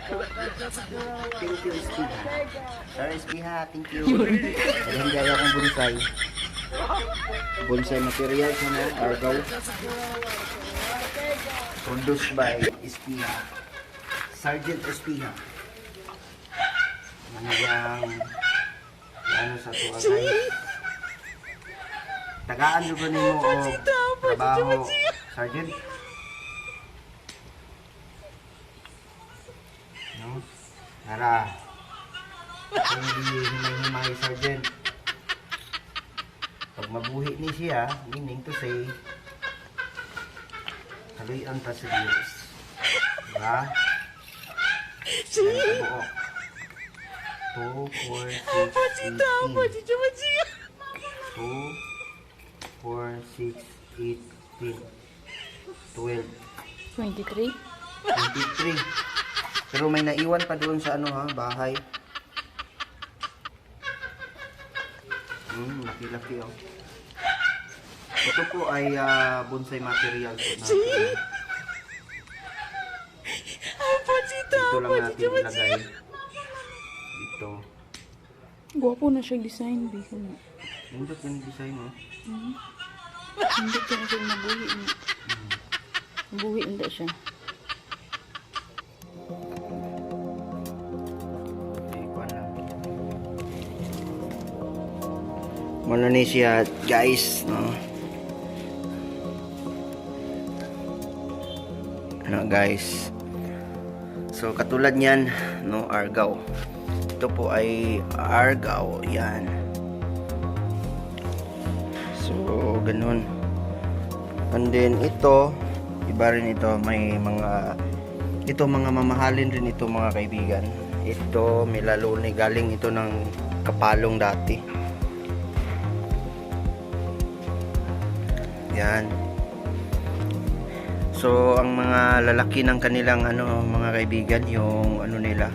Thank you, Spiha. Sir Spiha, thank you. Hindi ayaw kong bonsai. Bonsai material sa mga Argao. Produced by Spiha. Sergeant Spiha. Manayang ano sa tuwa guys. Tagaan nyo ba ninyo o trabaho, Sergeant? No? Tara. Hindi himay-himay, Sergeant. Pag mabuhi ni siya, meaning to say, kaluyan ta sa Diyos. Diba? Yan ang buo. 2, 4, 6, 18. 2, 4, 6, 8, 10, 12, 23? 23. Pero may naiwan pa doon sa ano ha, bahay. Hmm, laki-laki oh. Ito po ay ah, bonsai material po natin. Dito lang natin ilagay. Dito. Gwapo na siya design, Biko na. Nindot yung design oh. Hindi ka na siya mabuhi na. Mabuhi hindi siya. Siya guys, no? Ano guys? So katulad niyan, no, Argao. Ito po ay Argao, yan. So ganun. And then ito, iba rin ito, may mga ito mga mamahalin rin ito mga kaibigan. Ito may laluni galing ito ng kapalong dati. Yan. So ang mga lalaki ng kanilang ano mga kaibigan yung ano nila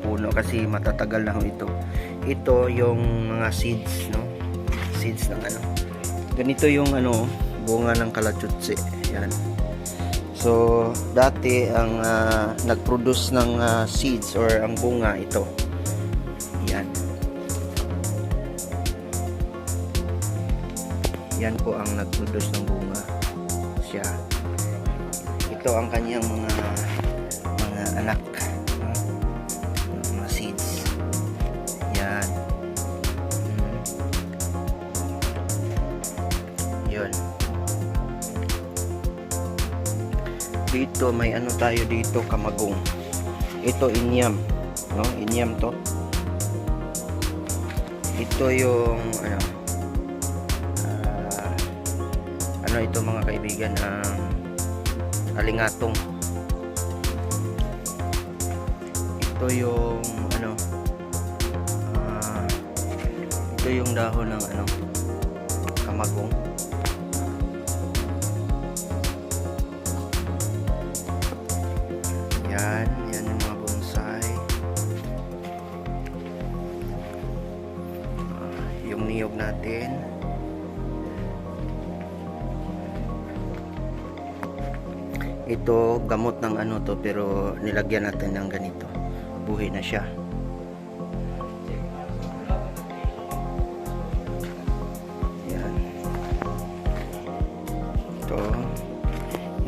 puno kasi matatagal na ito. Ito yung mga seeds no. Seeds ng ano. Ganito yung ano bunga ng kalachutsi. Yan. So, dati ang ah, nag-produce ng ah, seeds or ang bunga ito. Yan po ang nag-produce ng bunga. Siya. Ito ang kanyang mga mga anak. Mga seeds. Yan. Mm. Yun. dito may ano tayo dito kamagong ito inyam no inyam to ito yung ano ano ito mga kaibigan ang alingatong ito yung ano ah, ito yung dahon ng ano kamagong Yan, yan yung mga bonsai. Ah, yung niyog natin. Ito, gamot ng ano to, pero nilagyan natin ng ganito. Buhi na siya. Yan. Ito.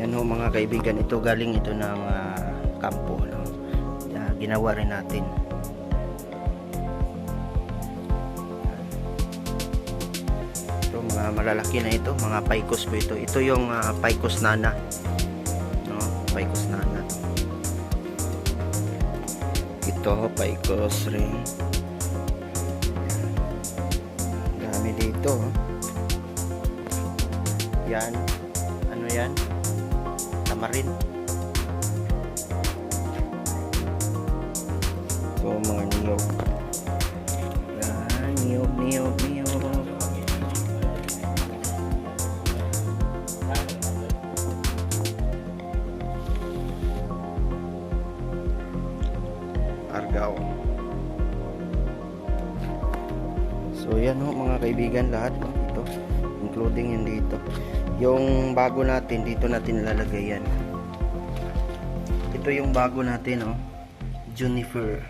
Yan ho mga kaibigan, ito galing ito ng ah, kampo. No? Ah, ginawa rin natin. Ito mga malalaki na ito, mga paikos po ito. Ito yung ah, paikos nana. Paikos nana. Ito, paikos rin. Dami dito. oh. Yan. Ano yan? Tamarin. Ito mga niyog. Argao. So yan ho mga kaibigan lahat no? ito including yun dito. Yung bago natin dito natin ilalagay yan. Ito yung bago natin oh. Junifer.